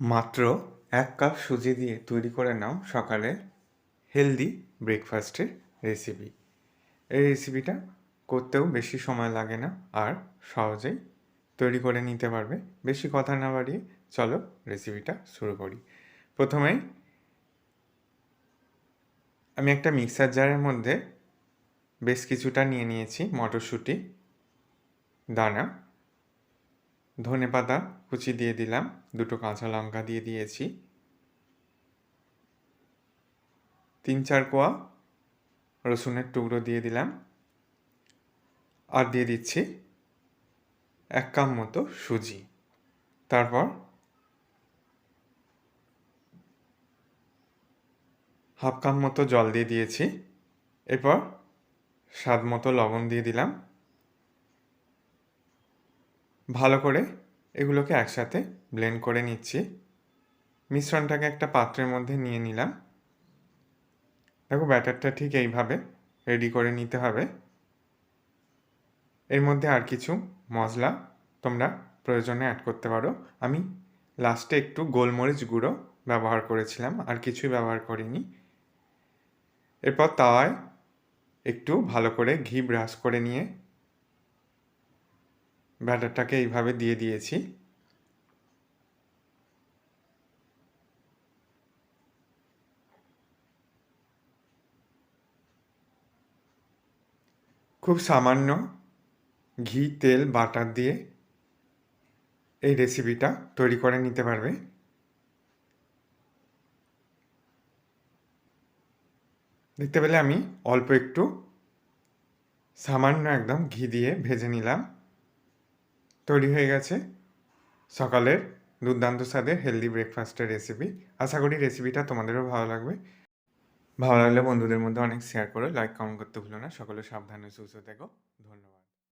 মাত্র এক কাপ সুজি দিয়ে তৈরি করে নাও সকালে হেলদি ব্রেকফাস্টের রেসিপি। এই রেসিপিটা করতেও বেশি সময় লাগে না আর সহজেই তৈরি করে নিতে পারবে। বেশি কথা না বাড়িয়ে চলো রেসিপিটা শুরু করি। প্রথমেই আমি একটা মিক্সার জারের মধ্যে বেশ কিছুটা নিয়ে নিয়েছি মটরশুঁটি, দানা ধনে পাতা কুচি দিয়ে দিলাম, দুটো কাঁচা লঙ্কা দিয়ে দিয়েছি, তিন চার কোয়া রসুনের টুকরো দিয়ে দিলাম, আর দিয়ে দিচ্ছি এক কাপ মতো সুজি। তারপর হাফ কাপ মতো জল দিয়ে দিয়েছি, এরপর স্বাদ মতো লবণ দিয়ে দিলাম ভালো করে এগুলোকে একসাথে ব্লেন্ড করে নিচ্ছি। মিশ্রণটাকে একটা পাত্রের মধ্যে নিয়ে নিলাম। দেখো ব্যাটারটা ঠিক এইভাবে রেডি করে নিতে হবে। এর মধ্যে আর কিছু মশলা তোমরা প্রয়োজনে অ্যাড করতে পারো। আমি লাস্টে একটু গোলমরিচ গুঁড়ো ব্যবহার করেছিলাম, আর কিছুই ব্যবহার করিনি। এরপর তাওয়ায় একটু ভালো করে ঘি ব্রাশ করে নিয়ে ব্যাটারটাকে এইভাবে দিয়ে দিয়েছি। খুব সামান্য ঘি, তেল, বাটার দিয়ে এই রেসিপিটা তৈরি করে নিতে পারবে। দেখতে পেলে আমি অল্প একটু সামান্য একদম ঘি দিয়ে ভেজে নিলাম। তৈরি হয়ে গেছে। সকালের দুর্দান্ত স্বাদের হেলদি ব্রেকফাস্টের রেসিপি আশা করি রেসিপিটা তোমাদেরও ভালো লাগবে। ভালো লাগলে বন্ধুদের মধ্যে অনেক শেয়ার করো লাইক কমেন্ট করতে ভুলো না। সকলে সাবধানে সুস্থ থেকো।